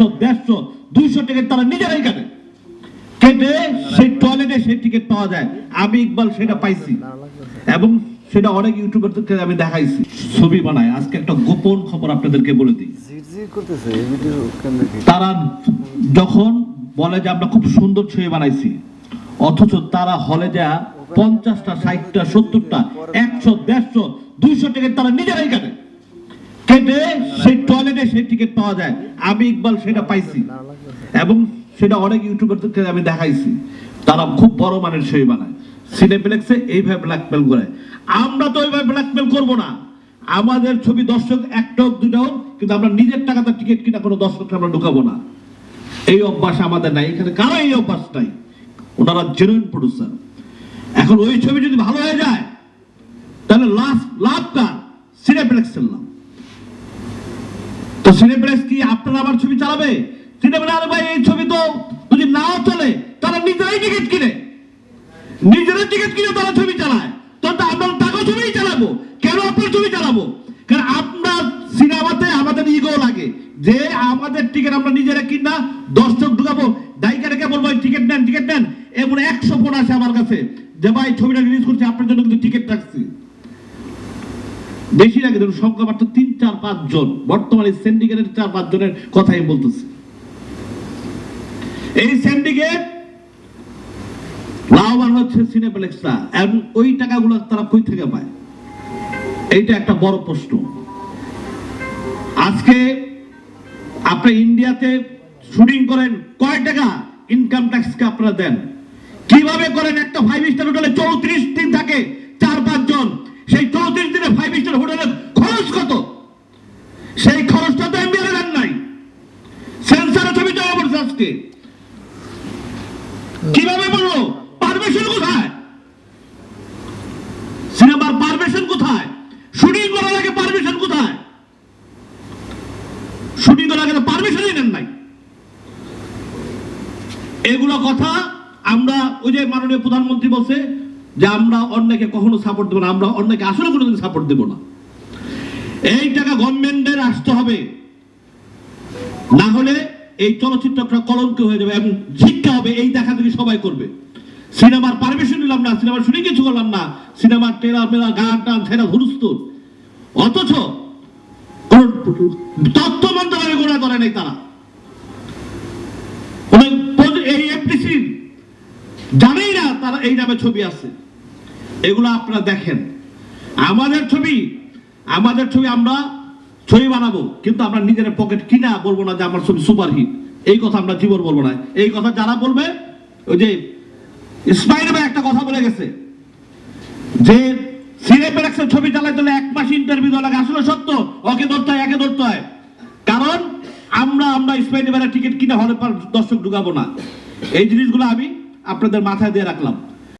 একশো দেড়শো দুইশো টিকিট তারা নিজেরাই কাটে কেটে সেই টয়লেটে সেই টিকিট পাওয়া যায়। আমি ইকবাল সেটা পাইছি। এবং সেটা অনেক ইউটিউবারদেরকে আমি দেখাইছি। ছবি বানায়। আজকে একটা গোপন খবর আপনাদেরকে বলে দিই। তারা যখন বলে যে আমরা খুব সুন্দর ছবি বানাইছি অথচ তারা হলে যা পঞ্চাশটা ষাটটা সত্তরটা একশো দেড়শো দুইশো টিকিট তারা নিজেরাই কাটে কেটে সেই টয়লেটে সেই টিকিট পাওয়া যায়। আমি ইকবাল, সেটা পাইছি। এবং সেটা অনেক ইউটিউবারদেরকে আমি দেখাইছি। তারা খুব বড় মানের ছবি বানায়। সিনেপ্লেক্সে এইভাবে ব্ল্যাকমেল করে। আমরা তো ওইভাবে ব্ল্যাকমেল করব না। আমাদের ছবি দর্শক একটা হোক দুটা হোক, কিন্তু আমরা নিজের টাকাতে টিকিট কিনা কোনো দর্শককে আমরা ঢুকাবো না। এই অভ্যাস আমাদের নাই। এখানে কারও এই অভ্যাস নাই। ওনারা জেনুইন প্রডিউসার এখন ওই ছবি যদি ভালো হয়ে যায়, তাহলে লাভ লাভ কার সিনেপ্লেক্সের লাভ তো সিনেপ্লেক্স কি আপনারা আমার ছবি চালাবে? সিনেপ্লেক্স আরে ভাই, এই ছবি তো যদি নাও চলে, তারা নিজেরাই টিকিট কিনে। নিজেরা টিকিট কিনে তারা ছবি চালায়। তো আমরা টাকা ছবিই চালাবো। কেন আপনার ছবি চালাবো? কারণ আপনার সিনেমাতে আমাদের ইগো লাগে। যে আমাদের টিকিট আমরা নিজেরা কিনা, দর্শক ঢুকাবো দায়িকারকে বলব টিকিট নেন টিকিট নেন। এমন একশো ফোন আছে আমার কাছে। যে ভাই, ছবিটা রিলিজ করছি, আপনার জন্য কিন্তু টিকিট রাখছি। বেশি লাগে ধরুন সংখ্যা মাত্র তিন, চার, পাঁচ জন। বর্তমানে সিন্ডিকেটের চার, পাঁচ জনের কথাই বলতেছি। এই সিন্ডিকেট লাভবান হচ্ছে সিনেপ্লেক্সরা এবং ওই টাকাগুলো তারা কই থেকে পায়? এইটা একটা বড় প্রশ্ন। আজকে আপনি ইন্ডিয়াতে শুটিং করেন, কয় টাকা ইনকাম ট্যাক্সকে আপনারা দেন? কীভাবে করেন? একটা ফাইভ স্টার হোটেলে চৌত্রিশ দিন থাকে চার পাঁচ জন সেই চৌত্রিশ দিনে ফাইভ স্টার হোটেলের খরচ কত সেই খরচটা তো এমবিআর দেন নাই সেন্সারের ছবি আজকে কীভাবে বলব? পারমিশন কোথায়? সিনেমার পারমিশন কোথায়? শুটিং করার আগে পারমিশন কোথায়? শুটিং করার আগে পারমিশনই নেন নাই। এগুলো কথা আমরা ওই যে মাননীয় প্রধানমন্ত্রী বলছে যে আমরা অন্যকে কখনো সাপোর্ট দেবো না, আমরা অন্যকে আসলে কোনোদিন সাপোর্ট দেবো না। এই টাকা গভর্নমেন্টের আসতে হবে। না হলে এই চলচ্চিত্রটা কলঙ্ক হয়ে যাবে এবং শিক্ষা হবে, এই দেখা দেখি সবাই করবে। সিনেমার পারমিশন নিলাম না, সিনেমার শুনে কিছু করলাম না, সিনেমার ট্রেলার মেলা গান টান, সেটা হুরুস্তুর অথচ তথ্য মন্ত্রণালয় গোড়া করে নাই তারা। এই এফডিসি জানেই না তারা এই নামে ছবি আছে। এগুলো আপনারা দেখেন। আমাদের ছবি আমাদের ছবি আমরা ছবি বানাবো, কিন্তু আমরা নিজের পকেট কিনা বলব না যে আমার ছবি সুপারহিট এই কথা আমরা জীবন বলব না। এই কথা যারা বলবে, ওই যে ভাই একটা কথা বলে গেছে। যে সিনেপ্লেক্সের ছবি চালাইতে হলে এক মাস ইন্টারভিউ দেওয়া লাগে। আসলে সত্য, ওকে ধরতে হয়, একে ধরতে হয়। কারণ আমরা আমরা ভাইয়ের টিকিট কিনে হলে দর্শক ঢুকাবো না। এই জিনিসগুলো আমি আপনাদের মাথায় দিয়ে রাখলাম।